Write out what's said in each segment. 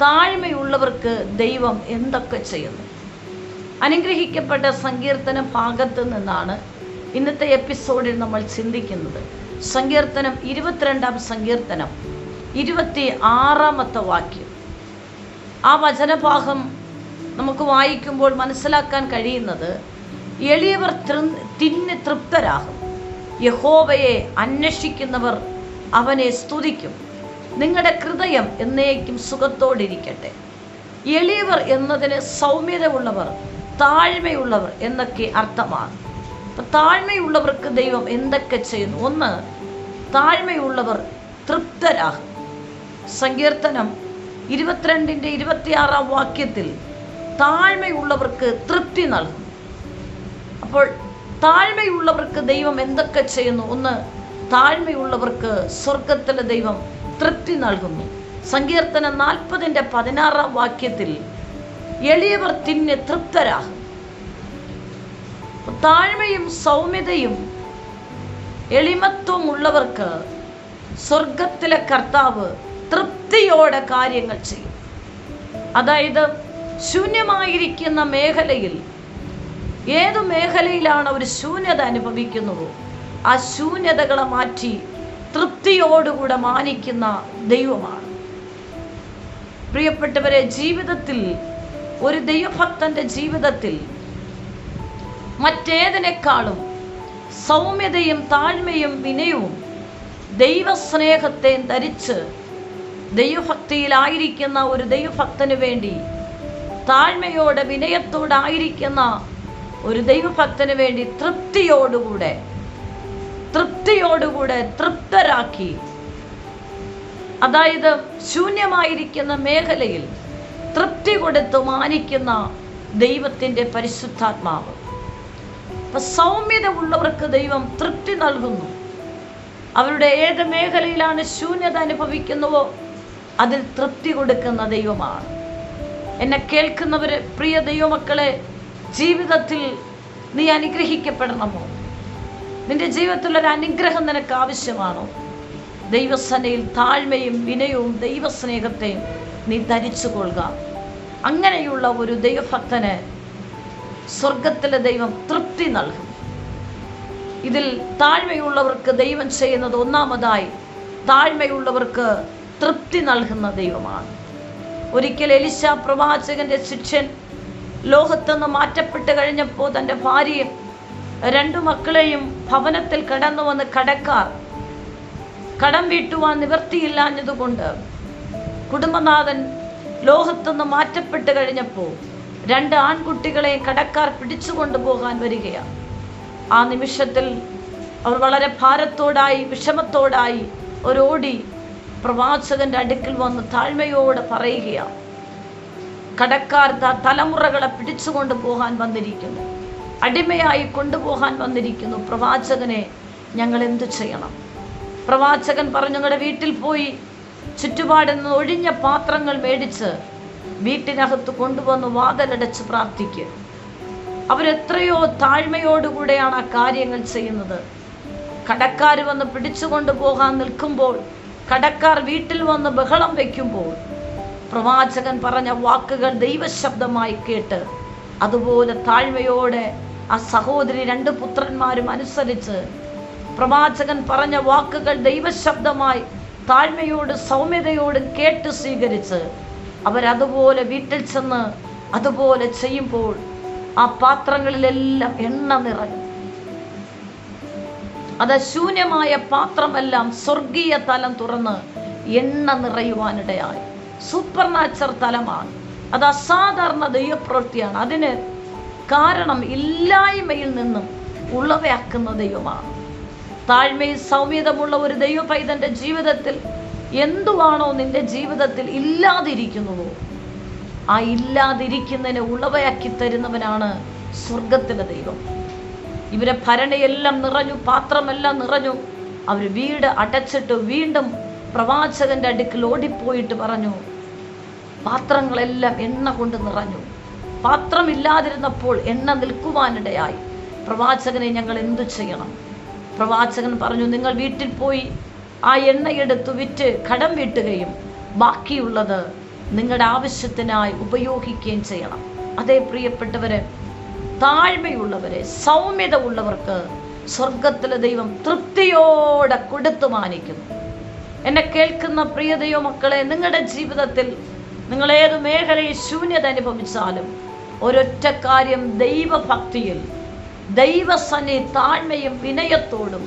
താഴ്മയുള്ളവർക്ക് ദൈവം എന്തൊക്കെ ചെയ്യുന്നു? അനുഗ്രഹിക്കപ്പെട്ട സങ്കീർത്തന ഭാഗത്ത് നിന്നാണ് ഇന്നത്തെ എപ്പിസോഡിൽ നമ്മൾ ചിന്തിക്കുന്നത്. സങ്കീർത്തനം ഇരുപത്തിരണ്ടാം സങ്കീർത്തനം ഇരുപത്തി ആറാമത്തെ വാക്യം. ആ വചനഭാഗം നമുക്ക് വായിക്കുമ്പോൾ മനസ്സിലാക്കാൻ കഴിയുന്നത് എളിയവർ തിന്ന് തൃപ്തരാകും. യഹോവയെ അന്വേഷിക്കുന്നവർ അവനെ സ്തുതിക്കും. നിങ്ങളുടെ ഹൃദയം എന്നേക്കും സുഖത്തോടിരിക്കട്ടെ. എളിയവർ എന്നതിന് സൗമ്യത ഉള്ളവർ താഴ്മയുള്ളവർ എന്നൊക്കെ അർത്ഥമാണ്. അപ്പം താഴ്മയുള്ളവർക്ക് ദൈവം എന്തൊക്കെ ചെയ്യുന്നു? ഒന്ന് താഴ്മയുള്ളവർ തൃപ്തരാകും സങ്കീർത്തനം ഇരുപത്തിരണ്ടിന്റെ ഇരുപത്തിയാറാം വാക്യത്തിൽ താഴ്മയുള്ളവർക്ക് തൃപ്തി നൽകും അപ്പോൾ താഴ്മയുള്ളവർക്ക് ദൈവം എന്തൊക്കെ ചെയ്യുന്നു? ഒന്ന് താഴ്മയുള്ളവർക്ക് സ്വർഗത്തിലെ ദൈവം തൃപ്തി നൽകുന്നു. സങ്കീർത്തനം നാൽപ്പതിന്റെ പതിനാറാം വാക്യത്തിൽ എളിയവർ തിന്നെ തൃപ്തരാകും. താഴ്മയും സൗമ്യതയും എളിമത്വം ഉള്ളവർക്ക് സ്വർഗത്തിലെ കർത്താവ് തൃപ്തിയോടെ കാര്യങ്ങൾ ചെയ്യും. അതായത് ശൂന്യമായിരിക്കുന്ന മേഖലയിൽ ഏതു മേഖലയിലാണ് ഒരു ശൂന്യത അനുഭവിക്കുന്നുവോ ആ ശൂന്യതകളെ മാറ്റി തൃപ്തിയോടുകൂടെ മാനിക്കുന്ന ദൈവമാണ്. പ്രിയപ്പെട്ടവരെ ജീവിതത്തിൽ ഒരു ദൈവഭക്തന്റെ ജീവിതത്തിൽ മറ്റേതിനേക്കാളും സൗമ്യതയും താഴ്മയും വിനയവും ദൈവസ്നേഹത്തെ ധരിച്ച് ദൈവഭക്തിയിലായിരിക്കുന്ന ഒരു ദൈവഭക്തന് വേണ്ടി താഴ്മയോടെ വിനയത്തോടായിരിക്കുന്ന ഒരു ദൈവഭക്തന് വേണ്ടി തൃപ്തിയോടുകൂടെ തൃപ്തിയോടുകൂടെ തൃപ്തരാക്കി. അതായത് ശൂന്യമായിരിക്കുന്ന മേഖലയിൽ തൃപ്തി കൊടുത്ത് മാനിക്കുന്ന ദൈവത്തിന്റെ പരിശുദ്ധാത്മാവ്. അപ്പൊ സൗമ്യത ഉള്ളവർക്ക് ദൈവം തൃപ്തി നൽകുന്നു. അവരുടെ ഏത് മേഖലയിലാണ് ശൂന്യത അനുഭവിക്കുന്നുവോ അതിൽ തൃപ്തി കൊടുക്കുന്ന ദൈവമാണ്. എന്നെ കേൾക്കുന്നവര് പ്രിയ ദൈവമക്കളെ ജീവിതത്തിൽ നീ അനുഗ്രഹിക്കപ്പെടണമോ? നിന്റെ ജീവിതത്തിൽ ഒരു അനുഗ്രഹം നിനക്ക് ആവശ്യമാണോ? ദൈവസനയിൽ താഴ്മയും വിനയവും ദൈവസ്നേഹത്തെയും നീ ധരിച്ചു കൊള്ളുക അങ്ങനെയുള്ള ഒരു ദൈവഭക്തന് സ്വർഗത്തിലെ ദൈവം തൃപ്തി നൽകും. ഇതിൽ താഴ്മയുള്ളവർക്ക് ദൈവം ചെയ്യുന്നത് ഒന്നാമതായി താഴ്മയുള്ളവർക്ക് തൃപ്തി നൽകുന്ന ദൈവമാണ്. ഒരിക്കൽ എലിശ പ്രവാചകന്റെ ശിക്ഷൻ ലോകത്തുനിന്ന് മാറ്റപ്പെട്ട് കഴിഞ്ഞപ്പോൾ തന്റെ ഭാര്യയും രണ്ടു മക്കളെയും ഭവനത്തിൽ കടന്നു വന്ന് കടക്കാർ. കടം വീട്ടുവാൻ നിവൃത്തിയില്ലാഞ്ഞതുകൊണ്ട് കുടുംബനാഥൻ ലോകത്തുനിന്ന് മാറ്റപ്പെട്ട് കഴിഞ്ഞപ്പോൾ രണ്ട് ആൺകുട്ടികളെ കടക്കാർ പിടിച്ചു കൊണ്ടുപോകാൻ വരികയാണ്. ആ നിമിഷത്തിൽ അവർ വളരെ ഭാരത്തോടായി വിഷമത്തോടായി ഒരോടി പ്രവാചകന്റെ അടുക്കൽ വന്ന് താഴ്മയോടെ പറയുകയാണ്. കടക്കാർ തലമുറകളെ പിടിച്ചുകൊണ്ട് പോകാൻ വന്നിരിക്കുന്നു. അടിമയായി കൊണ്ടുപോകാൻ വന്നിരിക്കുന്നു. പ്രവാചകനെ ഞങ്ങൾ എന്തു ചെയ്യണം? പ്രവാചകൻ പറഞ്ഞു ഞങ്ങളുടെ വീട്ടിൽ പോയി ചുറ്റുപാടിൽ നിന്ന് ഒഴിഞ്ഞ പാത്രങ്ങൾ മേടിച്ച് വീട്ടിനകത്ത് കൊണ്ടുവന്ന് വാതിലടച്ച് പ്രാർത്ഥിക്കുക അവരെത്രയോ താഴ്മയോടുകൂടെയാണ് ആ കാര്യങ്ങൾ ചെയ്യുന്നത്. കടക്കാർ വന്ന് പിടിച്ചുകൊണ്ട് പോകാൻ നിൽക്കുമ്പോൾ കടക്കാർ വീട്ടിൽ വന്ന് ബഹളം വയ്ക്കുമ്പോൾ പ്രവാചകൻ പറഞ്ഞ വാക്കുകൾ ദൈവശബ്ദമായി കേട്ട് അതുപോലെ താഴ്മയോടെ ആ സഹോദരി രണ്ട് പുത്രന്മാരും അനുസരിച്ച് പ്രവാചകൻ പറഞ്ഞ വാക്കുകൾ ദൈവശബ്ദമായി താഴ്മയോട് സൗമ്യതയോടും കേട്ട് സ്വീകരിച്ച് അവരതുപോലെ വീട്ടിൽ ചെന്ന് അതുപോലെ ചെയ്യുമ്പോൾ ആ പാത്രങ്ങളിലെല്ലാം എണ്ണ നിറഞ്ഞു. അത് ശൂന്യമായ പാത്രമെല്ലാം സ്വർഗീയ തലം തുറന്ന് എണ്ണ നിറയുവാനിടയായി. Super nature തലമാണ്. അത് അസാധാരണ ദൈവപ്രവൃത്തിയാണ്. അതിന് കാരണം ഇല്ലായ്മയിൽ നിന്നും ഉള്ളവയാക്കുന്ന ദൈവമാണ്. താഴ്മയിൽ സൗമ്യതമുള്ള ഒരു ദൈവ പൈതന്റെ ജീവിതത്തിൽ എന്തുവാണോ നിന്റെ ജീവിതത്തിൽ ഇല്ലാതിരിക്കുന്നുവോ ആ ഇല്ലാതിരിക്കുന്നതിനെ ഉളവയാക്കി തരുന്നവനാണ് സ്വർഗത്തിലെ ദൈവം. ഇവരെ ഭരണയെല്ലാം നിറഞ്ഞു പാത്രമെല്ലാം നിറഞ്ഞു അവർ വീട് അടച്ചിട്ട് വീണ്ടും പ്രവാചകന്റെ അടുക്കൽ ഓടിപ്പോയിട്ട് പറഞ്ഞു പാത്രങ്ങളെല്ലാം എണ്ണ കൊണ്ട് നിറഞ്ഞു. പാത്രമില്ലാതിരുന്നപ്പോൾ എണ്ണ നിൽക്കുവാനിടയായി പ്രവാചകനെ ഞങ്ങൾ എന്തു ചെയ്യണം? പ്രവാചകൻ പറഞ്ഞു നിങ്ങൾ വീട്ടിൽ പോയി ആ എണ്ണയെടുത്ത് വിറ്റ് കടം വീട്ടുകയും ബാക്കിയുള്ളത് നിങ്ങളുടെ ആവശ്യത്തിനായി ഉപയോഗിക്കുകയും ചെയ്യണം. അതേ പ്രിയപ്പെട്ടവരെ താഴ്മയുള്ളവരെ സൗമ്യത ഉള്ളവർക്ക് സ്വർഗത്തിലെ ദൈവം തൃപ്തിയോടെ കൊടുത്തു മാനിക്കുന്നു. എന്നെ കേൾക്കുന്ന പ്രിയതയോ മക്കളെ നിങ്ങളുടെ ജീവിതത്തിൽ നിങ്ങൾ മേഖലയിൽ ശൂന്യത അനുഭവിച്ചാലും ഒരൊറ്റ കാര്യം ദൈവഭക്തിയിൽ ദൈവസനെ താഴ്മയും വിനയത്തോടും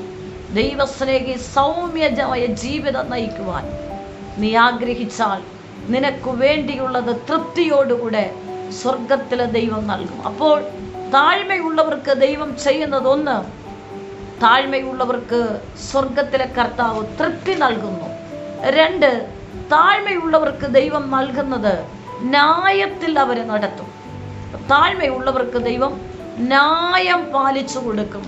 ദൈവസ്നേഹി സൗമ്യമായ ജീവിതം നയിക്കുവാൻ നീ ആഗ്രഹിച്ചാൽ നിനക്ക് വേണ്ടിയുള്ളത് തൃപ്തിയോടുകൂടെ സ്വർഗത്തിലെ ദൈവം നൽകും. അപ്പോൾ താഴ്മയുള്ളവർക്ക് ദൈവം ചെയ്യുന്നത് ഒന്ന് താഴ്മയുള്ളവർക്ക് സ്വർഗത്തിലെ കർത്താവ് തൃപ്തി നൽകുന്നു. രണ്ട് താഴ്മയുള്ളവർക്ക് ദൈവം നൽകുന്നത് ന്യായത്തിൽ അവരെ നടത്തും. താഴ്മയുള്ളവർക്ക് ദൈവം ന്യായം പാലിച്ചു കൊടുക്കും.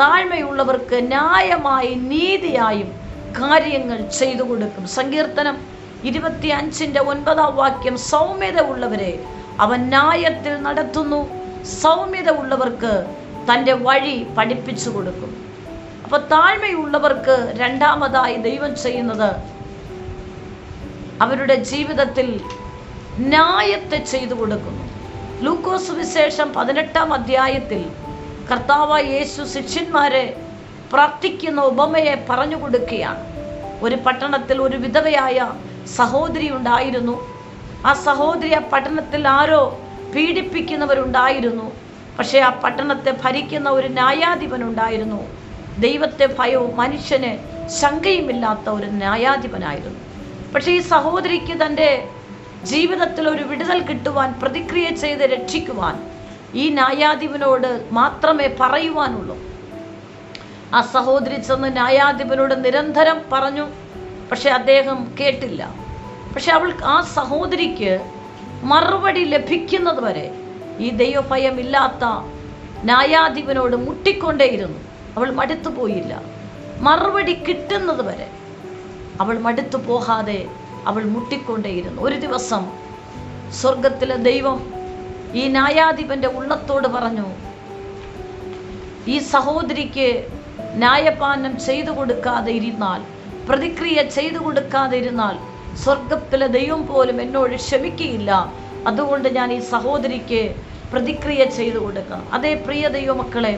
താഴ്മയുള്ളവർക്ക് ന്യായമായി നീതിയായും കാര്യങ്ങൾ ചെയ്തു കൊടുക്കും. സങ്കീർത്തനം ഇരുപത്തി അഞ്ചിന്റെ ഒൻപതാം വാക്യം സൗമ്യത ഉള്ളവരെ അവൻ ന്യായത്തിൽ നടത്തുന്നു. സൗമ്യത ഉള്ളവർക്ക് തന്റെ വഴി പഠിപ്പിച്ചു കൊടുക്കും. അപ്പൊ താഴ്മയുള്ളവർക്ക് രണ്ടാമതായി ദൈവം ചെയ്യുന്നത് അവരുടെ ജീവിതത്തിൽ ന്യായത്തെ ചെയ്തു കൊടുക്കുന്നു. ലൂക്കോസ് വിശേഷം പതിനെട്ടാം അധ്യായത്തിൽ കർത്താവ് യേശു ശിഷ്യന്മാരെ പ്രാർത്ഥിക്കുന്ന ഉപമയെ പറഞ്ഞു കൊടുക്കുകയാണ്. ഒരു പട്ടണത്തിൽ ഒരു വിധവയായ സഹോദരി ഉണ്ടായിരുന്നു. ആ സഹോദരി ആ പട്ടണത്തിൽ ആരോ പീഡിപ്പിക്കുന്നവരുണ്ടായിരുന്നു. പക്ഷേ ആ പട്ടണത്തെ ഭരിക്കുന്ന ഒരു ന്യായാധിപനുണ്ടായിരുന്നു ദൈവത്തെ ഭയവും മനുഷ്യന് ശങ്കയുമില്ലാത്ത ഒരു ന്യായാധിപനായിരുന്നു. പക്ഷേ ഈ സഹോദരിക്ക് തന്റെ ജീവിതത്തിൽ ഒരു വിടുതൽ കിട്ടുവാൻ പ്രതിക്രിയ ചെയ്ത് രക്ഷിക്കുവാൻ ഈ ന്യായാധിപനോട് മാത്രമേ പറയുവാനുള്ളൂ. ആ സഹോദരി ചെന്ന് ന്യായാധിപനോട് നിരന്തരം പറഞ്ഞു പക്ഷെ അദ്ദേഹം കേട്ടില്ല. പക്ഷെ അവൾ ആ സഹോദരിക്ക് മറുപടി ലഭിക്കുന്നത് വരെ ഈ ദൈവഭയമില്ലാത്ത ന്യായാധിപനോട് മുട്ടിക്കൊണ്ടേയിരുന്നു. അവൾ മടുത്തു പോയില്ല. മറുപടി കിട്ടുന്നത് വരെ അവൾ മടുത്തു പോകാതെ അവൾ മുട്ടിക്കൊണ്ടേയിരുന്നു. ഒരു ദിവസം സ്വർഗത്തിലെ ദൈവം ഈ ന്യായാധിപന്റെ ഉള്ളത്തോട് പറഞ്ഞു ഈ സഹോദരിക്ക് ന്യായപാനം ചെയ്തു കൊടുക്കാതെ ഇരുന്നാൽ പ്രതിക്രിയ ചെയ്തു കൊടുക്കാതെ ഇരുന്നാൽ സ്വർഗത്തിലെ ദൈവം പോലും എന്നോട് ക്ഷമിക്കുകയില്ല അതുകൊണ്ട് ഞാൻ ഈ സഹോദരിക്ക് പ്രതിക്രിയ ചെയ്തു കൊടുക്കണം അതേ പ്രിയ ദൈവമക്കളെ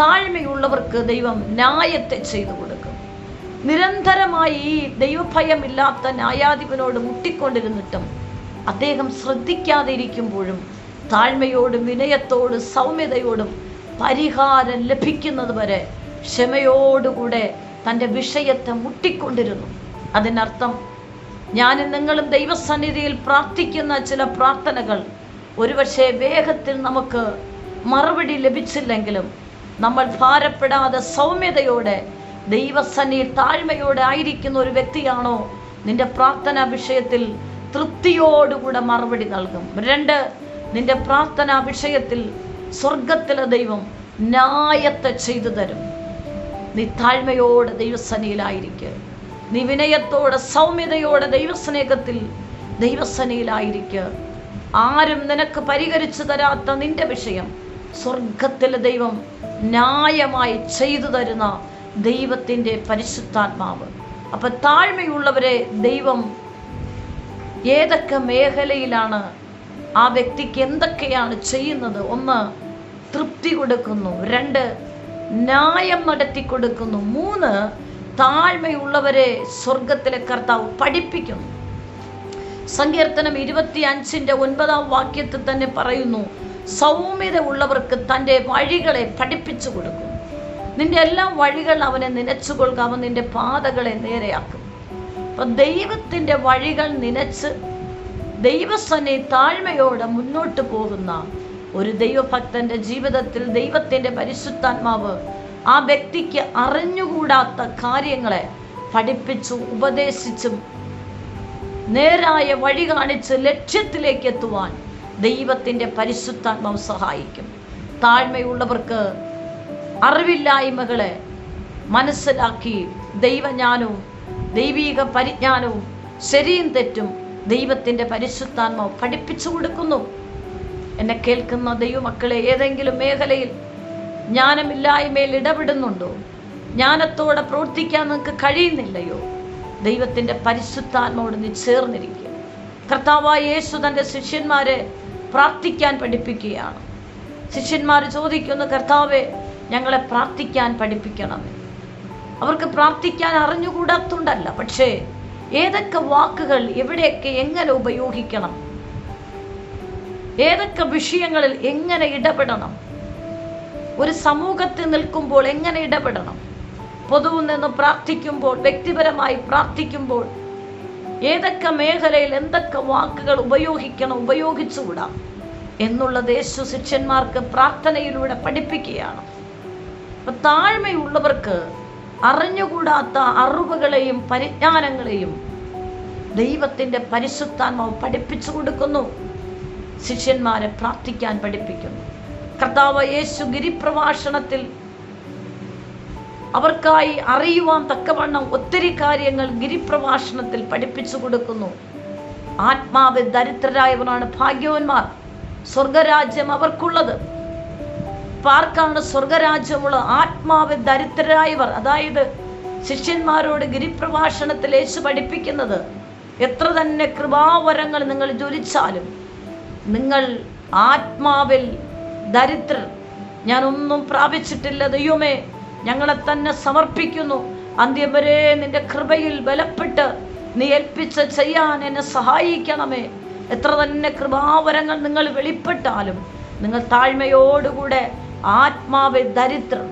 താഴ്മയുള്ളവർക്ക് ദൈവം ന്യായത്തെ ചെയ്തു കൊടുക്കും. നിരന്തരമായി ഈ ദൈവഭയമില്ലാത്ത ന്യായാധിപനോട് മുട്ടിക്കൊണ്ടിരുന്നിട്ടും അദ്ദേഹം ശ്രദ്ധിക്കാതെ ഇരിക്കുമ്പോഴും താഴ്മയോടും വിനയത്തോടും സൗമ്യതയോടും പരിഹാരം ലഭിക്കുന്നത് വരെ ക്ഷമയോടുകൂടെ തന്റെ വിഷയത്തെ മുട്ടിക്കൊണ്ടിരുന്നു. അതിനർത്ഥം ഞാൻ നിങ്ങളും ദൈവസന്നിധിയിൽ പ്രാർത്ഥിക്കുന്ന ചില പ്രാർത്ഥനകൾ ഒരുപക്ഷെ വേഗത്തിൽ നമുക്ക് മറുപടി ലഭിച്ചില്ലെങ്കിലും നമ്മൾ ഭാരപ്പെടാതെ സൗമ്യതയോടെ ദൈവസന്നിധിയിൽ താഴ്മയോടെ ആയിരിക്കുന്ന ഒരു വ്യക്തിയാണോ? നിന്റെ പ്രാർത്ഥനാ വിഷയത്തിൽ തൃപ്തിയോടുകൂടെ മറുപടി നൽകും. രണ്ട് നിന്റെ പ്രാർത്ഥനാ വിഷയത്തിൽ സ്വർഗത്തിലെ ദൈവം ന്യായത്തെ ചെയ്തു തരും. നീ താഴ്മയോടെ ദൈവസനയിലായിരിക്കുക നീ വിനയത്തോടെ സൗമ്യതയോടെ ദൈവസ്നേഹത്തിൽ ദൈവസനയിലായിരിക്കുക ആരും നിനക്ക് പരിഹരിച്ചു തരാത്ത നിന്റെ വിഷയം സ്വർഗത്തിലെ ദൈവം ന്യായമായി ചെയ്തു തരുന്ന ദൈവത്തിന്റെ പരിശുദ്ധാത്മാവ്. അപ്പൊ താഴ്മയുള്ളവരെ ദൈവം ഏതൊക്കെ മേഖലയിലാണ് ആ വ്യക്തിക്ക് എന്തൊക്കെയാണ് ചെയ്യുന്നത് ഒന്ന് തൃപ്തി കൊടുക്കുന്നു. രണ്ട് ന്യായം നടത്തി കൊടുക്കുന്നു. മൂന്ന് താഴ്മയുള്ളവരെ സ്വർഗത്തിലെ കർത്താവ് പഠിപ്പിക്കുന്നു. സങ്കീർത്തനം ഇരുപത്തി അഞ്ചിന്റെ ഒൻപതാം വാക്യത്തിൽ തന്നെ പറയുന്നു സൗമ്യത ഉള്ളവർക്ക് തന്റെ വഴികളെ പഠിപ്പിച്ചു കൊടുക്കും നിന്റെ എല്ലാ വഴികൾ അവനെ നനച്ചുകൊള്ളുക. അവൻ നിന്റെ പാതകളെ നേരെയാക്കും. അപ്പം ദൈവത്തിന്റെ വഴികൾ നനച്ച് ദൈവസനെ താഴ്മയോടെ മുന്നോട്ട് പോകുന്ന ഒരു ദൈവഭക്തന്റെ ജീവിതത്തിൽ ദൈവത്തിന്റെ പരിശുദ്ധാത്മാവ് ആ വ്യക്തിക്ക് അറിഞ്ഞുകൂടാത്ത കാര്യങ്ങളെ പഠിപ്പിച്ചു ഉപദേശിച്ചും നേരായ വഴി കാണിച്ച് ലക്ഷ്യത്തിലേക്ക് എത്തുവാൻ ദൈവത്തിന്റെ പരിശുദ്ധാത്മാവ് സഹായിക്കും. താഴ്മയുള്ളവർക്ക് അറിവില്ലായ്മകളെ മനസ്സിലാക്കി ദൈവജ്ഞാനവും ദൈവീക പരിജ്ഞാനവും ശരിയും തെറ്റും ദൈവത്തിന്റെ പരിശുദ്ധാത്മാവ് പഠിപ്പിച്ചു കൊടുക്കുന്നു. എന്നെ കേൾക്കുന്ന ദൈവമക്കളെ ഏതെങ്കിലും മേഖലയിൽ ജ്ഞാനമില്ലായ്മയിൽ ഇടപെടുന്നുണ്ടോ? ജ്ഞാനത്തോടെ പ്രവർത്തിക്കാൻ നിങ്ങൾക്ക് കഴിയുന്നില്ലയോ? ദൈവത്തിന്റെ പരിശുദ്ധാത്മാവോട് നീ ചേർന്നിരിക്കുക. കർത്താവായ യേശു തന്റെ ശിഷ്യന്മാരെ പ്രാർത്ഥിക്കാൻ പഠിപ്പിക്കുകയാണ്. ശിഷ്യന്മാർ ചോദിക്കുന്നു കർത്താവെ ഞങ്ങളെ പ്രാർത്ഥിക്കാൻ പഠിപ്പിക്കണം. അവർക്ക് പ്രാർത്ഥിക്കാൻ അറിഞ്ഞുകൂടാത്തുണ്ടല്ല പക്ഷേ ഏതൊക്കെ വാക്കുകൾ എവിടെയൊക്കെ എങ്ങനെ ഉപയോഗിക്കണം? ഏതൊക്കെ വിഷയങ്ങളിൽ എങ്ങനെ ഇടപെടണം? ഒരു സമൂഹത്തിൽ നിൽക്കുമ്പോൾ എങ്ങനെ ഇടപെടണം? പൊതുവിൽ നിന്ന് പ്രാർത്ഥിക്കുമ്പോൾ വ്യക്തിപരമായി പ്രാർത്ഥിക്കുമ്പോൾ ഏതൊക്കെ മേഖലയിൽ എന്തൊക്കെ വാക്കുകൾ ഉപയോഗിക്കണം ഉപയോഗിച്ചുകൂടാം? എന്നുള്ളത് യേശു ശിഷ്യന്മാർക്ക് പ്രാർത്ഥനയിലൂടെ പഠിപ്പിക്കുകയാണ്. അപ്പൊ താഴ്മയുള്ളവർക്ക് അറിഞ്ഞുകൂടാത്ത അറിവുകളെയും പരിജ്ഞാനങ്ങളെയും ദൈവത്തിന്റെ പരിശുദ്ധാത്മാവ് പഠിപ്പിച്ചു കൊടുക്കുന്നു. ശിഷ്യന്മാരെ പ്രാർത്ഥിക്കാൻ പഠിപ്പിക്കുന്നു. കർത്താവ് യേശു ഗിരിപ്രഭാഷണത്തിൽ അവർക്കായി അറിയുവാൻ തക്കവണ്ണം ഒത്തിരി കാര്യങ്ങൾ ഗിരിപ്രഭാഷണത്തിൽ പഠിപ്പിച്ചു കൊടുക്കുന്നു. ആത്മാവ് ദരിദ്രരായവരാണ് ഭാഗ്യവന്മാർ. സ്വർഗരാജ്യം അവർക്കുള്ളത്. പാർക്കാണ് സ്വർഗരാജ്യമുള്ള ആത്മാവ് ദരിദ്രരായവർ. അതായത് ശിഷ്യന്മാരോട് ഗിരിപ്രഭാഷണത്തിൽ യേശു പഠിപ്പിക്കുന്നത് എത്ര തന്നെ കൃപാവരങ്ങൾ നിങ്ങൾ ജ്വലിച്ചാലും നിങ്ങൾ ആത്മാവിൽ ദരിദ്രർ. ഞാനൊന്നും പ്രാപിച്ചിട്ടില്ല. ദൈവമേ ഞങ്ങളെ തന്നെ സമർപ്പിക്കുന്നു. അന്ത്യം വരെ നിന്റെ കൃപയിൽ ബലപ്പെട്ട് നീ ഏൽപ്പിച്ച് ചെയ്യാൻ എന്നെ സഹായിക്കണമേ. എത്ര തന്നെ കൃപാവരങ്ങൾ നിങ്ങൾ വെളിപ്പെട്ടാലും നിങ്ങൾ താഴ്മയോടുകൂടെ ആത്മാവെ ദരിദ്രം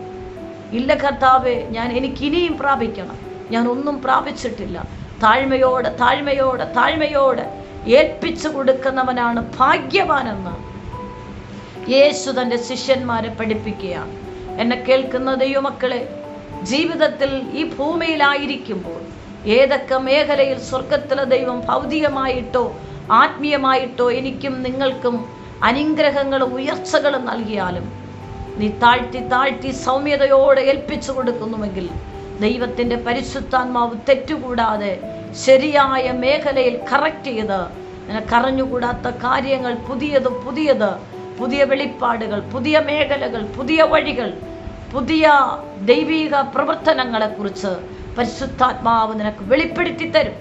ഇല്ല കർത്താവെ ഞാൻ എനിക്കിനിയും പ്രാപിക്കണം. ഞാൻ ഒന്നും പ്രാപിച്ചിട്ടില്ല. താഴ്മയോടെ താഴ്മയോടെ താഴ്മയോടെ ഏൽപ്പിച്ചു കൊടുക്കുന്നവനാണ് ഭാഗ്യവാനെന്ന് യേശു തന്റെ ശിഷ്യന്മാരെ പഠിപ്പിക്കുകയാണ്. എന്നെ കേൾക്കുന്ന ദൈവമക്കളെ ജീവിതത്തിൽ ഈ ഭൂമിയിലായിരിക്കുമ്പോൾ ഏതൊക്കെ മേഖലയിൽ സ്വർഗത്തിലെ ദൈവം ഭൗതികമായിട്ടോ ആത്മീയമായിട്ടോ എനിക്കും നിങ്ങൾക്കും അനുഗ്രഹങ്ങളും ഉയർച്ചകളും നൽകിയാലും നീ താഴ്ത്തി താഴ്ത്തി സൗമ്യതയോടെ ഏൽപ്പിച്ചു കൊടുക്കുന്നുവെങ്കിൽ ദൈവത്തിന്റെ പരിശുദ്ധാത്മാവ് തെറ്റുകൂടാതെ ശരിയായ മേഖലയിൽ കറക്റ്റ് ചെയ്ത് നിനക്കറിഞ്ഞുകൂടാത്ത കാര്യങ്ങൾ പുതിയത് പുതിയത് പുതിയ വെളിപ്പാടുകൾ പുതിയ മേഖലകൾ പുതിയ വഴികൾ പുതിയ ദൈവിക പ്രവർത്തനങ്ങളെക്കുറിച്ച് പരിശുദ്ധാത്മാവ് നിനക്ക് വെളിപ്പെടുത്തി തരും.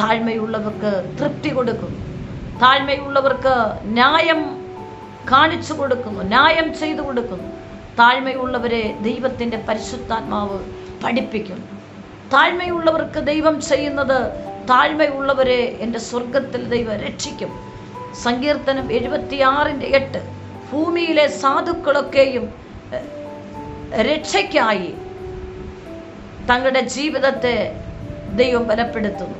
താഴ്മയുള്ളവർക്ക് തൃപ്തി കൊടുക്കും. താഴ്മയുള്ളവർക്ക് ന്യായം കാണിച്ചു കൊടുക്കുന്നു ന്യായം ചെയ്തു കൊടുക്കുന്നു. താഴ്മയുള്ളവരെ ദൈവത്തിന്റെ പരിശുദ്ധാത്മാവ് പഠിപ്പിക്കുന്നു താഴ്മയുള്ളവർക്ക് ദൈവം ചെയ്യുന്നത് താഴ്മയുള്ളവരെ എന്റെ സ്വർഗത്തിൽ ദൈവം രക്ഷിക്കും. സങ്കീർത്തനം എഴുപത്തിയാറിന്റെ എട്ട്. ഭൂമിയിലെ സാധുക്കളൊക്കെയും രക്ഷയ്ക്കായി തങ്ങളുടെ ജീവിതത്തെ ദൈവം ബലപ്പെടുത്തുന്നു.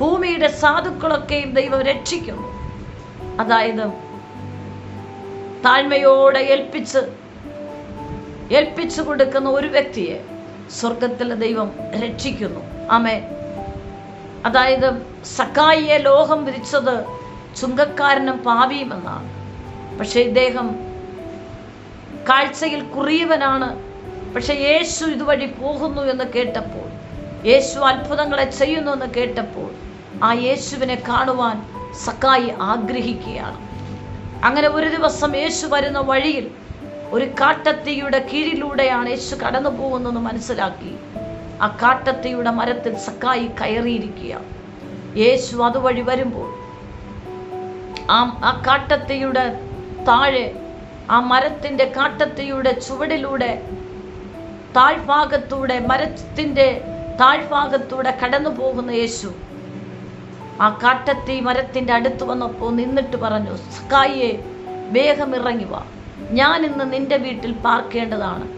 ഭൂമിയുടെ സാധുക്കളൊക്കെയും ദൈവം രക്ഷിക്കുന്നു അതായത് താഴ്മയോടെ ഏൽപ്പിച്ച് ഏൽപ്പിച്ചു കൊടുക്കുന്ന ഒരു വ്യക്തിയെ സ്വർഗത്തിലെ ദൈവം രക്ഷിക്കുന്നു. ആമേ അതായത് സക്കായിയെ ലോഹം വിരിച്ചത് ചുങ്കക്കാരനും പാപിയുമെന്നാണ് പക്ഷേ ഇദ്ദേഹം കാഴ്ചയിൽ കുറിയവനാണ്. പക്ഷെ യേശു ഇതുവഴി പോകുന്നു എന്ന് കേട്ടപ്പോൾ യേശു അത്ഭുതങ്ങളെ ചെയ്യുന്നു എന്ന് കേട്ടപ്പോൾ ആ യേശുവിനെ കാണുവാൻ സക്കായി ആഗ്രഹിക്കുകയാണ്. അങ്ങനെ ഒരു ദിവസം യേശു വരുന്ന വഴിയിൽ ഒരു കാട്ടത്തിയുടെ കീഴിലൂടെയാണ് യേശു കടന്നു പോകുന്നതെന്ന് മനസ്സിലാക്കി. ആ കാട്ടത്തിയുടെ മരത്തിൽ സക്കായി കയറിയിരിക്കുക. യേശു അതുവഴി വരുമ്പോൾ ആ ആ കാട്ടത്തിയുടെ താഴെ ആ മരത്തിന്റെ കാട്ടത്തിയുടെ ചുവടിലൂടെ താഴ്ഭാഗത്തൂടെ മരത്തിന്റെ താഴ്ഭാഗത്തൂടെ കടന്നു പോകുന്ന യേശു ആ കാട്ടത്തി മരത്തിന്റെ അടുത്ത് വന്നപ്പോൾ നിന്നിട്ട് പറഞ്ഞു സക്കായിയെ വേഗം ഇറങ്ങി വാ. ഞാൻ ഇന്ന് നിന്റെ വീട്ടിൽ പാർക്കേണ്ടതാണ്.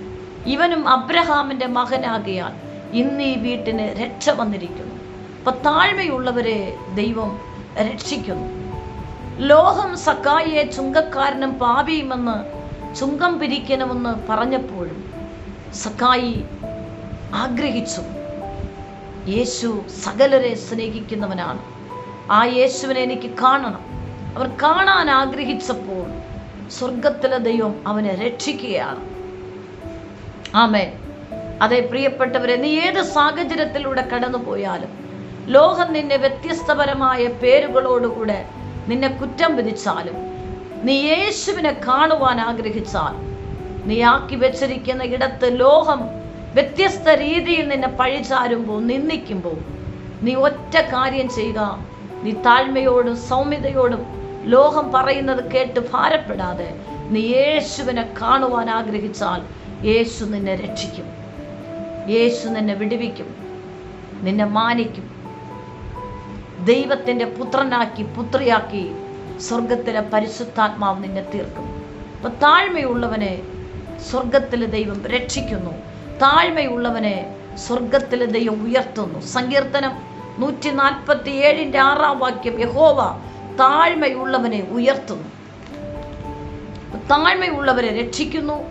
ഇവനും അബ്രഹാമിന്റെ മകനാകിയാൽ ഇന്ന് ഈ വീട്ടിന് രക്ഷ വന്നിരിക്കുന്നു. അപ്പൊ താഴ്മയുള്ളവരെ ദൈവം രക്ഷിക്കുന്നു. ലോഹം സക്കായിയെ ചുങ്കക്കാരനും പാപിയുമെന്ന് ചുങ്കം പിരിക്കണമെന്ന് പറഞ്ഞപ്പോഴും സക്കായി ആഗ്രഹിച്ചു. യേശു സകലരെ സ്നേഹിക്കുന്നവനാണ്. ആ യേശുവിനെ എനിക്ക് കാണണം. അവർ കാണാൻ ആഗ്രഹിച്ചപ്പോൾ സ്വർഗത്തിലെ ദൈവം അവനെ രക്ഷിക്കുകയാണ്. ആമേ അതെ പ്രിയപ്പെട്ടവരെ നീ ഏത് സാഹചര്യത്തിലൂടെ കടന്നു പോയാലും ലോകം നിന്നെ വ്യത്യസ്തപരമായ പേരുകളോടുകൂടെ നിന്നെ കുറ്റം വിധിച്ചാലും നീ യേശുവിനെ കാണുവാൻ ആഗ്രഹിച്ചാൽ നീ ആക്കി വെച്ചിരിക്കുന്ന ഇടത്ത് ലോകം വ്യത്യസ്ത രീതിയിൽ നിന്നെ പഴിചാരുമ്പോൾ നിന്ദിക്കുമ്പോൾ നീ ഒറ്റ കാര്യം ചെയ്യുക. നീ താഴ്മയോടും സൗമ്യതയോടും ലോകം പറയുന്നത് കേട്ട് ഭാരപ്പെടാതെ നീ യേശുവിനെ കാണുവാൻ ആഗ്രഹിച്ചാൽ യേശു നിന്നെ രക്ഷിക്കും. യേശു നിന്നെ വിടുവിക്കും. നിന്നെ മാനിക്കും. ദൈവത്തിന്റെ പുത്രനാക്കി പുത്രിയാക്കി സ്വർഗത്തിലെ പരിശുദ്ധാത്മാവ് നിന്നെ തീർക്കും. അപ്പൊ താഴ്മയുള്ളവനെ സ്വർഗത്തിലെ ദൈവം രക്ഷിക്കുന്നു. താഴ്മയുള്ളവനെ സ്വർഗത്തിലെ ദൈവം ഉയർത്തുന്നു. സങ്കീർത്തനം നൂറ്റി നാൽപ്പത്തി ഏഴിന്റെ ആറാം വാക്യം യഹോവ താഴ്മയുള്ളവനെ ഉയർത്തുന്നു. താഴ്മയുള്ളവരെ രക്ഷിക്കുന്നു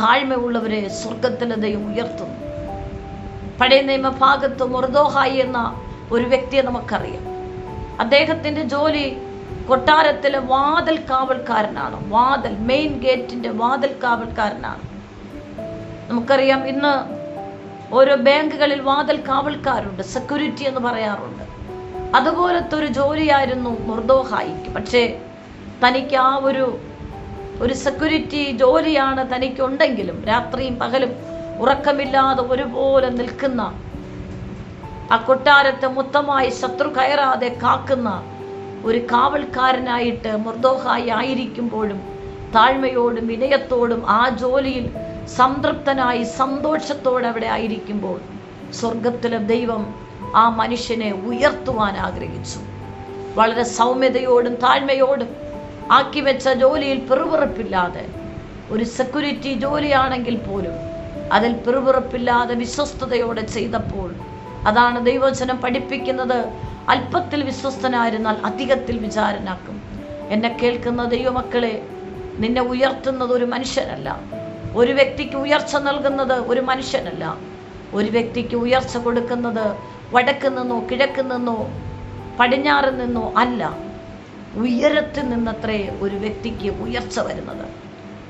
താഴ്മയുള്ളവരെ സ്വർഗത്തിലെ ദൈവം ഉയർത്തുന്നു. പഴയ നിയമഭാഗത്ത് മൊർദോഹായി എന്ന ഒരു വ്യക്തിയെ നമുക്കറിയാം. അദ്ദേഹത്തിന്റെ ജോലി കൊട്ടാരത്തിലെ വാതിൽ കാവൽക്കാരനാണ്. വാതിൽ മെയിൻ ഗേറ്റിന്റെ വാതിൽ കാവൽക്കാരനാണ്. നമുക്കറിയാം ഇന്ന് ഓരോ ബാങ്കുകളിൽ വാതിൽ കാവൽക്കാരുണ്ട് സെക്യൂരിറ്റി എന്ന് പറയാറുണ്ട്. അതുപോലത്തെ ഒരു ജോലിയായിരുന്നു മൃദോഹായിക്ക് പക്ഷേ തനിക്ക് ആ ഒരു ഒരു സെക്യൂരിറ്റി ജോലിയാണ് തനിക്കുണ്ടെങ്കിലും രാത്രിയും പകലും ഉറക്കമില്ലാതെ ഒരുപോലെ നിൽക്കുന്ന ആ കൊട്ടാരത്തെ മൊത്തമായി ശത്രു കയറാതെ കാക്കുന്ന ഒരു കാവൽക്കാരനായിട്ട് മൃദോഹായി ആയിരിക്കുമ്പോഴും താഴ്മയോടും വിനയത്തോടും ആ ജോലിയിൽ സംതൃപ്തനായി സന്തോഷത്തോടെ അവിടെ ആയിരിക്കുമ്പോൾ സ്വർഗത്തിലെ ദൈവം ആ മനുഷ്യനെ ഉയർത്തുവാൻ ആഗ്രഹിച്ചു. വളരെ സൗമ്യതയോടും താഴ്മയോടും ആക്കി വെച്ച ജോലിയിൽ പെറുപിറപ്പില്ലാതെ ഒരു സെക്യൂരിറ്റി ജോലിയാണെങ്കിൽ പോലും അതിൽ പെറുപിറപ്പില്ലാതെ വിശ്വസ്തയോടെ ചെയ്തപ്പോൾ അതാണ് ദൈവചനം പഠിപ്പിക്കുന്നത്. അല്പത്തിൽ വിശ്വസ്തനായിരുന്നാൽ അധികത്തിൽ വിചാരനാക്കും. എന്നെ കേൾക്കുന്ന ദൈവമക്കളെ നിന്നെ ഉയർത്തുന്നത് ഒരു മനുഷ്യനല്ല. ഒരു വ്യക്തിക്ക് ഉയർച്ച നൽകുന്നത് ഒരു മനുഷ്യനല്ല. ഒരു വ്യക്തിക്ക് ഉയർച്ച കൊടുക്കുന്നത് വടക്ക് നിന്നോ കിഴക്ക് നിന്നോ പടിഞ്ഞാറ് നിന്നോ അല്ല. ഉയരത്തിൽ നിന്നത്രേ ഒരു വ്യക്തിക്ക് ഉയർച്ച വരുന്നത്.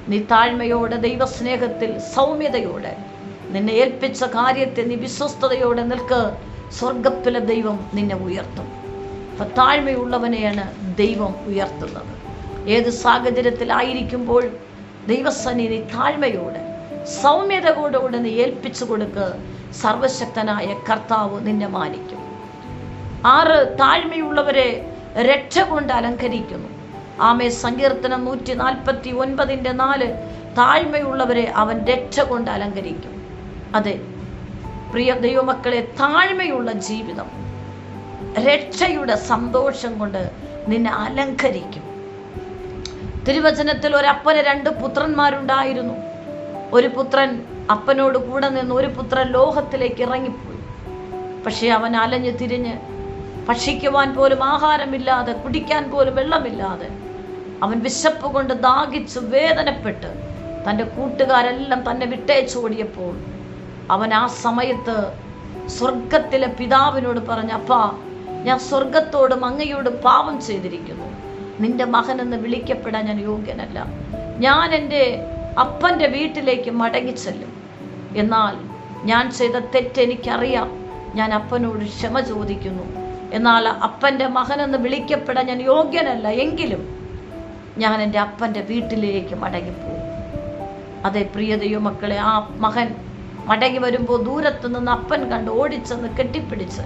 നീ താഴ്മയോടെ ദൈവസ്നേഹത്തിൽ സൗമ്യതയോടെ നിന്നെ ഏൽപ്പിച്ച കാര്യത്തെ നീ വിശ്വസ്തയോടെ നിൽക്ക്. സ്വർഗത്തിലെ ദൈവം നിന്നെ ഉയർത്തും. അപ്പൊ താഴ്മയുള്ളവനെയാണ് ദൈവം ഉയർത്തുന്നത്. ഏത് സാഹചര്യത്തിലായിരിക്കുമ്പോൾ ദൈവസന്നിധി താഴ്മയോടെ സൗമ്യതയോടുകൂടെ നീ ഏൽപ്പിച്ചു കൊടുക്ക്. സർവശക്തനായ കർത്താവ് നിന്നെ മാനിക്കും. ആറ് താഴ്മയുള്ളവരെ രക്ഷ കൊണ്ട് അലങ്കരിക്കുന്നു. ആമേ സങ്കീർത്തനം നൂറ്റി നാൽപ്പത്തി ഒൻപതിന്റെ നാല്. താഴ്മയുള്ളവരെ അവൻ രക്ഷ കൊണ്ട് അലങ്കരിക്കും. അതെ പ്രിയ ദൈവമക്കളെ താഴ്മയുള്ള ജീവിതം രക്ഷയുടെ സന്തോഷം കൊണ്ട് നിന്നെ അലങ്കരിക്കും. തിരുവചനത്തിൽ ഒരപ്പന് രണ്ട് പുത്രന്മാരുണ്ടായിരുന്നു. ഒരു പുത്രൻ അപ്പനോട് കൂടെ നിന്ന് ഒരു പുത്രൻ ലോഹത്തിലേക്ക് ഇറങ്ങിപ്പോയി. പക്ഷേ അവൻ അലഞ്ഞു തിരിഞ്ഞ് ഭക്ഷിക്കുവാൻ പോലും ആഹാരമില്ലാതെ കുടിക്കാൻ പോലും വെള്ളമില്ലാതെ അവൻ വിശപ്പ് കൊണ്ട് ദാഹിച്ച് വേദനപ്പെട്ട് തന്റെ കൂട്ടുകാരെല്ലാം തന്നെ വിട്ടേച്ചോടിയപ്പോൾ അവൻ ആ സമയത്ത് സ്വർഗത്തിലെ പിതാവിനോട് പറഞ്ഞ അപ്പാ ഞാൻ സ്വർഗത്തോടും അങ്ങയോടും പാപം ചെയ്തിരിക്കുന്നു. നിന്റെ മകൻ എന്ന് വിളിക്കപ്പെടാൻ ഞാൻ യോഗ്യനല്ല. ഞാൻ എന്റെ അപ്പന്റെ വീട്ടിലേക്ക് മടങ്ങിച്ചെല്ലും എന്നാൽ ഞാൻ ചെയ്ത തെറ്റ് എനിക്കറിയാം. ഞാൻ അപ്പനോട് ക്ഷമ ചോദിക്കുന്നു. എന്നാൽ അപ്പന്റെ മകൻ മകനെന്ന് വിളിക്കപ്പെടാൻ ഞാൻ യോഗ്യനല്ല എങ്കിലും ഞാൻ എന്റെ അപ്പന്റെ വീട്ടിലേക്ക് മടങ്ങിപ്പോകും. അതെ പ്രിയ ദൈവമക്കളെ ആ മകൻ മടങ്ങി വരുമ്പോൾ ദൂരത്ത് നിന്ന് അപ്പൻ കണ്ട് ഓടിച്ചെന്ന് കെട്ടിപ്പിടിച്ച്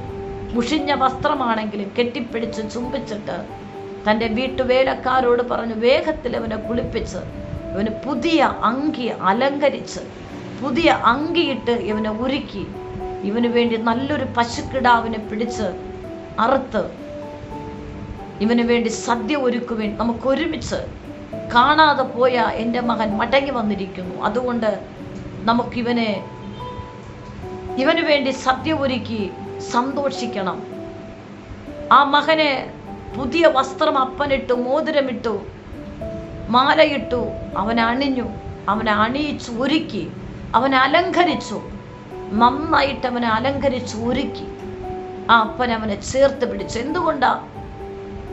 മുഷിഞ്ഞ വസ്ത്രമാണെങ്കിലും കെട്ടിപ്പിടിച്ച് ചുംബിച്ചിട്ട് തന്റെ വീട്ടുവേലക്കാരോട് പറഞ്ഞു വേഗത്തിൽ അവനെ കുളിപ്പിച്ച് ഇവന് പുതിയ അങ്കി അലങ്കരിച്ച് പുതിയ അങ്കിയിട്ട് ഇവനെ ഉരുക്കി ഇവന് വേണ്ടി നല്ലൊരു പശുക്കിടാവിനെ പിടിച്ച് അറുത്ത് ഇവന് വേണ്ടി സദ്യ ഒരുക്കുവേൻ നമുക്ക് ഒരുമിച്ച് കാണാതെ പോയ എന്റെ മകൻ മടങ്ങി വന്നിരിക്കുന്നു. അതുകൊണ്ട് നമുക്കിവനെ ഇവന് വേണ്ടി സദ്യ ഒരുക്കി സന്തോഷിക്കണം. ആ മകനെ പുതിയ വസ്ത്രം അപ്പനിട്ടു മോതിരമിട്ടു മാലയിട്ടു. അവൻ അണിഞ്ഞു അവൻ അണിയിച്ചു ഒരുക്കി. അവൻ അലങ്കരിച്ചു. നന്നായിട്ട് അവനെ അലങ്കരിച്ചു ഒരുക്കി. ആ അപ്പൻ അവനെ ചേർത്ത് പിടിച്ചു. എന്തുകൊണ്ടാ?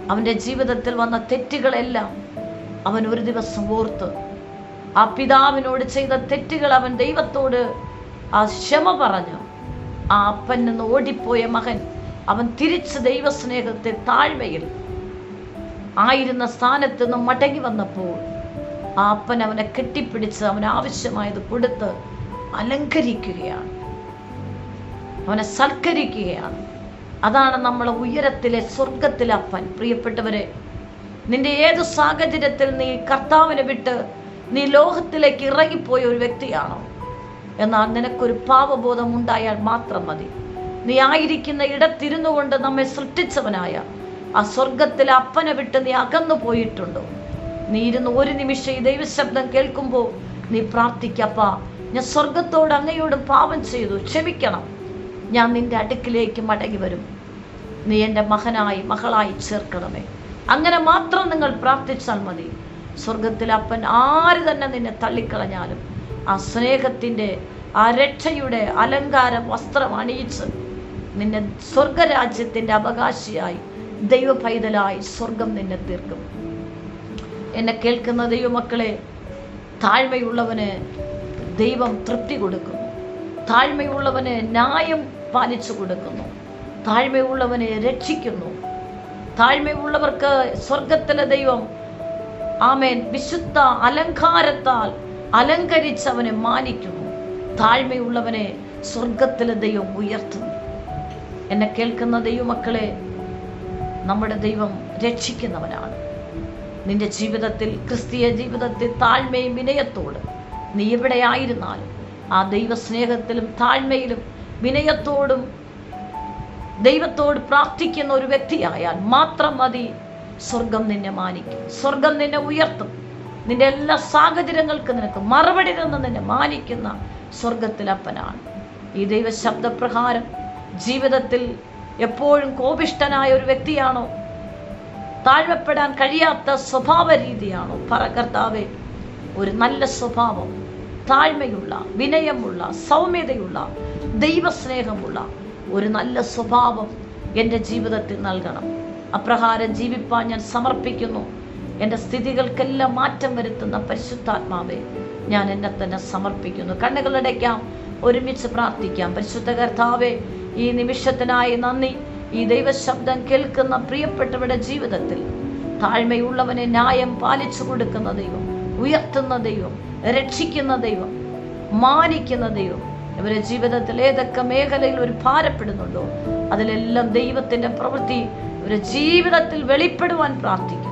അവന്റെ ജീവിതത്തിൽ വന്ന തെറ്റുകളെല്ലാം അവൻ ഒരു ദിവസം ഓർത്ത് ആ പിതാവിനോട് ചെയ്ത തെറ്റുകൾ അവൻ ദൈവത്തോട് ആ ക്ഷമ പറഞ്ഞു. ആ അപ്പൻ നിന്ന് ഓടിപ്പോയ മകൻ അവൻ തിരിച്ച് ദൈവസ്നേഹത്തെ താഴ്മയിൽ ആയിരുന്ന സ്ഥാനത്ത് നിന്ന് മടങ്ങി വന്നപ്പോൾ ആ അപ്പൻ അവനെ കെട്ടിപ്പിടിച്ച് അവന് ആവശ്യമായത് കൊടുത്ത് അലങ്കരിക്കുകയാണ്. അവനെ സൽക്കരിക്കുകയാണ്. അതാണ് നമ്മളെ ഉയരത്തിലെ സ്വർഗത്തിലെ അപ്പൻ. പ്രിയപ്പെട്ടവരെ നിന്റെ ഏത് സാഹചര്യത്തിൽ നീ കർത്താവിനെ വിട്ട് നീ ലോകത്തിലേക്ക് ഇറങ്ങിപ്പോയ ഒരു വ്യക്തിയാണോ? എന്നാൽ നിനക്കൊരു പാവബോധം ഉണ്ടായാൽ മാത്രം മതി. നീ ആയിരിക്കുന്ന ഇടത്തിരുന്നു കൊണ്ട് നമ്മെ സൃഷ്ടിച്ചവനായ. ആ സ്വർഗത്തിലെ അപ്പനെ വിട്ട് നീ അകന്നു പോയിട്ടുണ്ടോ? നീ ഇരുന്ന് ഒരു നിമിഷം ഈ ദൈവശബ്ദം കേൾക്കുമ്പോൾ നീ പ്രാർത്ഥിക്കപ്പാ ഞാൻ സ്വർഗത്തോട് അങ്ങയോട് പാപം ചെയ്തു. ക്ഷമിക്കണം. ഞാൻ നിന്റെ അടുക്കിലേക്ക് മടങ്ങി വരും. നീ എന്റെ മകനായി മകളായി ചേർക്കണമേ. അങ്ങനെ മാത്രം നിങ്ങൾ പ്രാർത്ഥിച്ചാൽ മതി. സ്വർഗത്തിൽ അപ്പൻ ആര് തന്നെ നിന്നെ തള്ളിക്കളഞ്ഞാലും ആ സ്നേഹത്തിന്റെ ആ രക്ഷയുടെ അലങ്കാര വസ്ത്രം അണിയിച്ച് നിന്നെ സ്വർഗരാജ്യത്തിന്റെ അവകാശിയായി ദൈവ പൈതലായി സ്വർഗം നിന്നെ തീർക്കും. എന്നെ കേൾക്കുന്ന ദൈവമക്കളെ താഴ്മയുള്ളവന് ദൈവം തൃപ്തി കൊടുക്കുന്നു. താഴ്മയുള്ളവന് ന്യായം പാലിച്ചു കൊടുക്കുന്നു. താഴ്മയുള്ളവനെ രക്ഷിക്കുന്നു. താഴ്മയുള്ളവർക്ക് സ്വർഗത്തിലെ ദൈവം ആമേൻ വിശുദ്ധ അലങ്കാരത്താൽ അലങ്കരിച്ചവനെ മാനിക്കുന്നു. താഴ്മയുള്ളവനെ സ്വർഗത്തിലെ ദൈവം ഉയർത്തുന്നു. എന്നെ കേൾക്കുന്ന ദൈവമക്കളെ നമ്മുടെ ദൈവം രക്ഷിക്കുന്നവനാണ്. നിന്റെ ജീവിതത്തിൽ ക്രിസ്തീയ ജീവിതത്തിൽ താഴ്മയും വിനയത്തോട് നീ എവിടെയായിരുന്നാലും ആ ദൈവസ്നേഹത്തിലും താഴ്മയിലും വിനയത്തോടും ദൈവത്തോട് പ്രാർത്ഥിക്കുന്ന ഒരു വ്യക്തിയായാൽ മാത്രം മതി സ്വർഗം നിന്നെ മാനിക്കും സ്വർഗം നിന്നെ ഉയർത്തും. നിന്റെ എല്ലാ സാഹചര്യങ്ങൾക്കും നിനക്ക് മറുപടി തന്ന് നിന്നെ മാനിക്കുന്ന സ്വർഗത്തിലപ്പനാണ്. ഈ ദൈവ ശബ്ദപ്രകാരം ജീവിതത്തിൽ എപ്പോഴും കോപിഷ്ടനായ ഒരു വ്യക്തിയാണോ? താഴ്വപ്പെടാൻ കഴിയാത്ത സ്വഭാവ രീതിയാണോ? പറ കർത്താവെ ഒരു നല്ല സ്വഭാവം താഴ്മയുള്ള വിനയമുള്ള സൗമ്യതയുള്ള ദൈവസ്നേഹമുള്ള ഒരു നല്ല സ്വഭാവം എന്റെ ജീവിതത്തിൽ നൽകണം. അപ്രകാരം ജീവിപ്പാൻ ഞാൻ സമർപ്പിക്കുന്നു. എന്റെ സ്ഥിതികൾക്കെല്ലാം മാറ്റം വരുത്തുന്ന പരിശുദ്ധാത്മാവെ ഞാൻ എന്നെ തന്നെ സമർപ്പിക്കുന്നു. കണ്ണുകളടയ്ക്കാം ഒരുമിച്ച് പ്രാർത്ഥിക്കാം. പരിശുദ്ധ കർത്താവെ ഈ നിമിഷത്തിനായി നന്ദി. ഈ ദൈവശബ്ദം കേൾക്കുന്ന പ്രിയപ്പെട്ടവരുടെ ജീവിതത്തിൽ താഴ്മയുള്ളവനെ ന്യായം പാലിച്ചു കൊടുക്കുന്ന ദൈവം ഉയർത്തുന്ന ദൈവം രക്ഷിക്കുന്ന ദൈവം മാനിക്കുന്ന ദൈവം. ഇവരെ ജീവിതത്തിൽ ഏതൊക്കെ മേഖലയിൽ ഒരു ഭാരപ്പെടുന്നുണ്ടോ അതിലെല്ലാം ദൈവത്തിന്റെ പ്രവൃത്തി ഒരു ജീവിതത്തിൽ വെളിപ്പെടുവാൻ പ്രാർത്ഥിക്കുന്നു.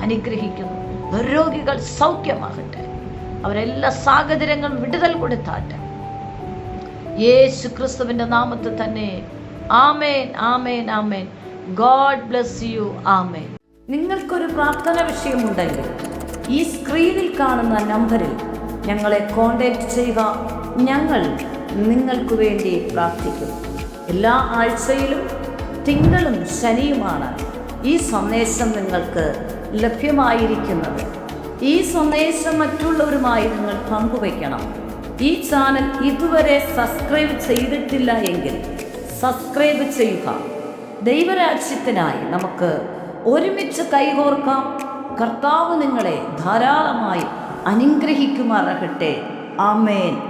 അനുഗ്രഹിക്കുന്നു. രോഗികൾ സൗഖ്യമാകട്ടെ. അവരെല്ലാ സാഹചര്യങ്ങളും വിടുതൽ കൊടുത്താട്ടെ. യേശു ക്രിസ്തുവിന്റെ നാമത്തിൽ തന്നെ. ആമേൻ ആമേൻ ആമേൻ. God bless you. ആമേൻ. നിങ്ങൾക്കൊരു പ്രാർത്ഥന വിഷയമുണ്ടെങ്കിൽ ഈ സ്ക്രീനിൽ കാണുന്ന നമ്പറിൽ ഞങ്ങളെ കോൺടാക്റ്റ് ചെയ്യുക. ഞങ്ങൾ നിങ്ങൾക്ക് വേണ്ടി പ്രാർത്ഥിക്കും. എല്ലാ ആഴ്ചയിലും തിങ്കളും ശനിയുമാണ് ഈ സന്ദേശം നിങ്ങൾക്ക് ലഭ്യമായിരിക്കുന്നത്. ഈ സന്ദേശം മറ്റുള്ളവരുമായി നിങ്ങൾ പങ്കുവയ്ക്കണം. ഈ ചാനൽ ഇതുവരെ സബ്സ്ക്രൈബ് ചെയ്തിട്ടില്ല എങ്കിൽ സബ്സ്ക്രൈബ് ചെയ്യുക. ദൈവരാജ്യത്തിനായി നമുക്ക് ഒരുമിച്ച് കൈകോർക്കാം. കർത്താവ് നിങ്ങളെ ധാരാളമായി അനുഗ്രഹിക്കുമാറാകട്ടെ. ആമേൻ.